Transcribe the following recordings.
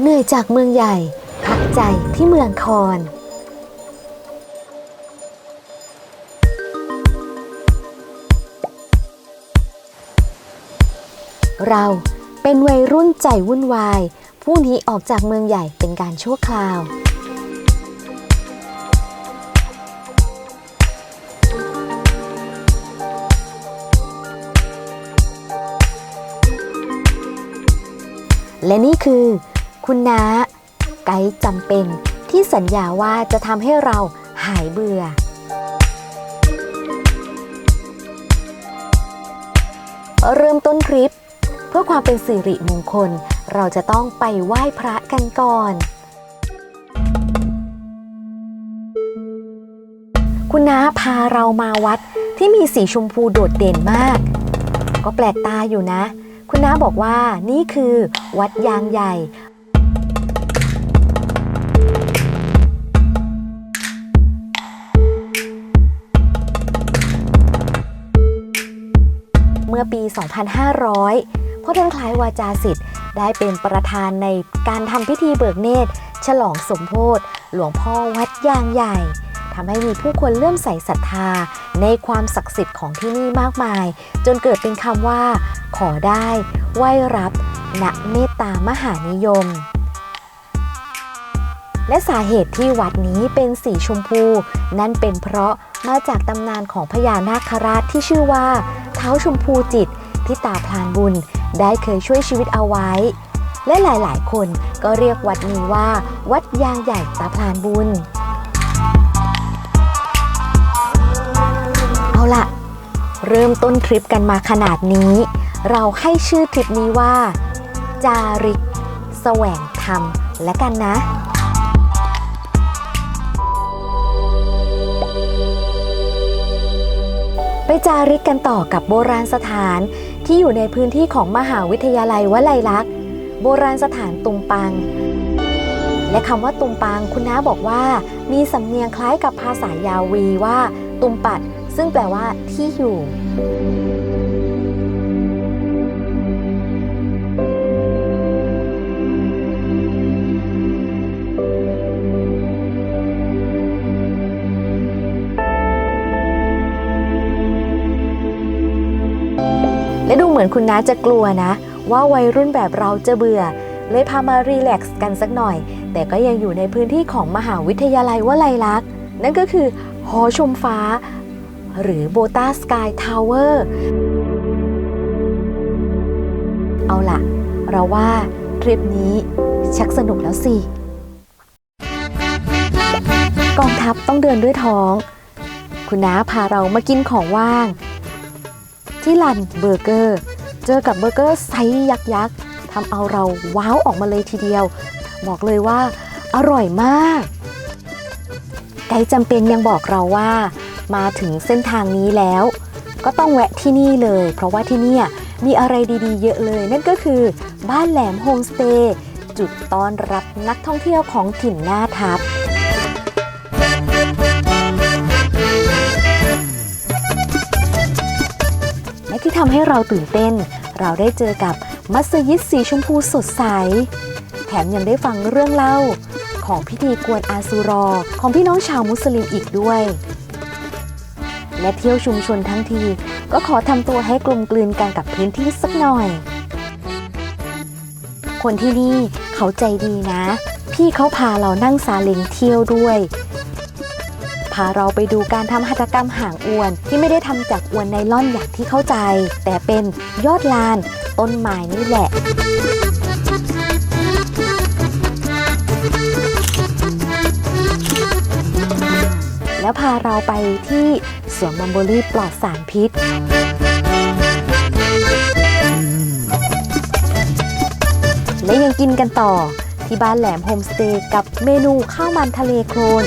เหนื่อยจากเมืองใหญ่ พักใจที่เมืองคอนเราเป็นวัยรุ่นใจวุ่นวาย ผู้นี้ออกจากเมืองใหญ่เป็นการชั่วคราว และนี่คือ คุณน้า ไกด์จำเป็นที่สัญญาว่าจะทำให้เราหายเบื่อ เริ่มต้นทริป เพื่อความเป็นสิริมงคล เราจะต้องไปไหว้พระกันก่อน คุณน้าพาเรามาวัดที่มีสีชมพูโดดเด่นมาก ก็แปลกตาอยู่นะ คุณน้าบอกว่านี่คือวัดยางใหญ่ 2500พ่อท่านคล้ายวาจาสิทธิ์ได้เป็นประธานในการทำพิธีเบิกเนตร ฉลองสมโพธิหลวงพ่อวัดยางใหญ่ทำให้มีผู้คนเลื่อมใสศรัทธา ในความศักดิ์สิทธิ์ของที่นี่มากมาย จนเกิดเป็นคำว่า ขอได้ไหวรับณเมตตามหานิยม และสาเหตุที่วัดนี้เป็นสีชมพู นั่นเป็นเพราะมาจากตำนานของพญานาคราชที่ชื่อว่า เท้าชมพูจิต ที่ตาพลานบุญ ได้เคยช่วยชีวิตเอาไว้ และหลายๆ คนก็เรียกวัดนี้ว่า วัดยางใหญ่ตาพลานบุญ เอาล่ะ เริ่มต้นทริปกันมาขนาดนี้ เราให้ชื่อทริปนี้ว่า จาริก แสวงธรรมและกันนะ จาริกกันต่อกับโบราณสถานที่อยู่ในพื้นที่ของมหาวิทยาลัยวลัยลักษณ์ โบราณสถานตุงปัง และคำว่าตุงปังคุณน้าบอกว่า มีสำเนียงคล้ายกับภาษายาวีว่า ตุมปัด ซึ่งแปลว่าที่อยู่ มือนคุณน้าจะกลัวนะ ว่าวัยรุ่นแบบเราจะเบื่อ เลยพามารีแลกซ์กันสักหน่อย แต่ก็ยังอยู่ในพื้นที่ของมหาวิทยาลัยวลัยลักษณ์ นั่นก็คือหอชมฟ้า หรือโบตาสกายทาวเวอร์เอาล่ะ เราว่าทริปนี้ชักสนุกแล้วสิกองทัพต้องเดินด้วยท้อง คุณน้าพาเรามากินของว่าง ที่ลันเบอร์เกอร์ เจอกับเบอร์เกอร์ไซส์ยักษ์ทำเอาเราว้าวออกมาเลยทีเดียว บอกเลยว่า อร่อยมาก ไกด์จำเป็นยังบอกเราว่า มาถึงเส้นทางนี้แล้ว ก็ต้องแวะที่นี่เลย เพราะว่าที่นี่มีอะไรดีๆ เยอะเลย นั่นก็คือบ้านแหลมโฮมสเตย์จุดต้อนรับนักท่องเที่ยวของถิ่นหน้าทับ ทำให้เราตื่นเต้น เราได้เจอกับมัสยิดสีชมพูสดใส แถมยังได้ฟังเรื่องเล่า ของพิธีกวนอาซูรอ ของพี่น้องชาวมุสลิมอีกด้วย และเที่ยวชุมชนทั้งที ก็ขอทำตัวให้กลมกลืนกันกับพื้นที่สักหน่อย คนที่นี่เขาใจดีนะ พี่เขาพาเรานั่งซาเล้งเที่ยวด้วย พาเราไปดูการทำหัตถกรรมหางอวน ที่ไม่ได้ทำจากอวนไนล่อนอย่างที่เข้าใจ แต่เป็นยอดลานต้นไม้นี่แหละแล้วพาเราไปที่สวนมัมโบลี่ปลอดสารพิษ และยังกินกันต่อที่บ้านแหลมโฮมสเตย์กับเมนูข้าวมันทะเลโครน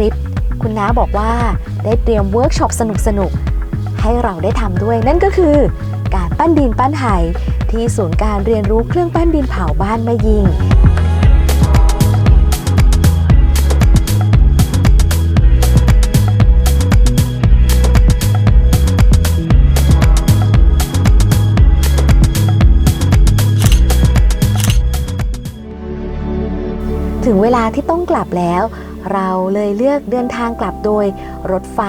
ริป คุณน้าบอกว่าได้เตรียมเวิร์กช็อปสนุกๆให้เราได้ทำด้วย นั่นก็คือ การปั้นดินปั้นไหที่ศูนย์การเรียนรู้เครื่องปั้นดินเผาบ้านแม่ยิงถึงเวลาที่ต้องกลับแล้ว เราเลยเลือกเดินทางกลับโดยรถไฟ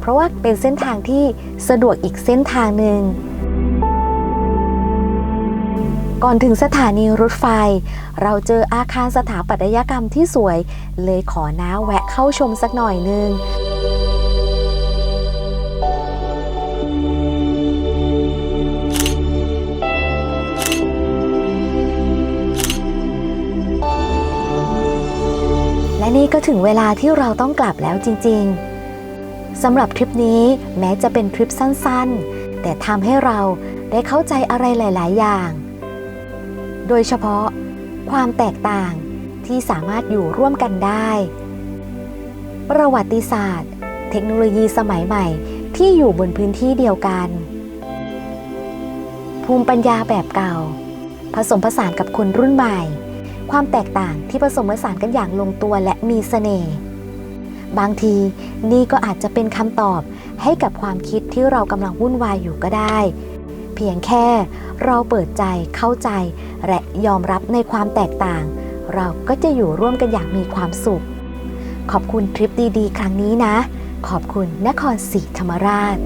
เพราะว่าเป็นเส้นทางที่สะดวกอีกเส้นทางหนึ่งก่อนถึงสถานีรถไฟ เราเจออาคารสถาปัตยกรรมที่สวย เลยขอน้าแวะเข้าชมสักหน่อยหนึง และนี่ก็ถึงเวลาที่เราต้องกลับแล้วจริงๆสำหรับทริปนี้แม้จะเป็นทริปสั้นๆ แต่ทำให้เราได้เข้าใจอะไรหลาย ๆ อย่าง โดยเฉพาะความแตกต่างที่สามารถอยู่ร่วมกันได้ ประวัติศาสตร์ เทคโนโลยีสมัยใหม่ที่อยู่บนพื้นที่เดียวกัน ภูมิปัญญาแบบเก่า ผสมผสานกับคนรุ่นใหม่ ความแตกต่างที่ผสมผสานกันอย่างลงตัวและมีเสน่ห์บางทีนี่ก็อาจจะเป็นคำตอบให้กับความคิดที่เรากำลังวุ่นวายอยู่ก็ได้ เพียงแค่เราเปิดใจเข้าใจ และยอมรับในความแตกต่าง เราก็จะอยู่ร่วมกันอย่างมีความสุข ขอบคุณทริปดีๆ ครั้งนี้นะ ขอบคุณนครศรีธรรมราช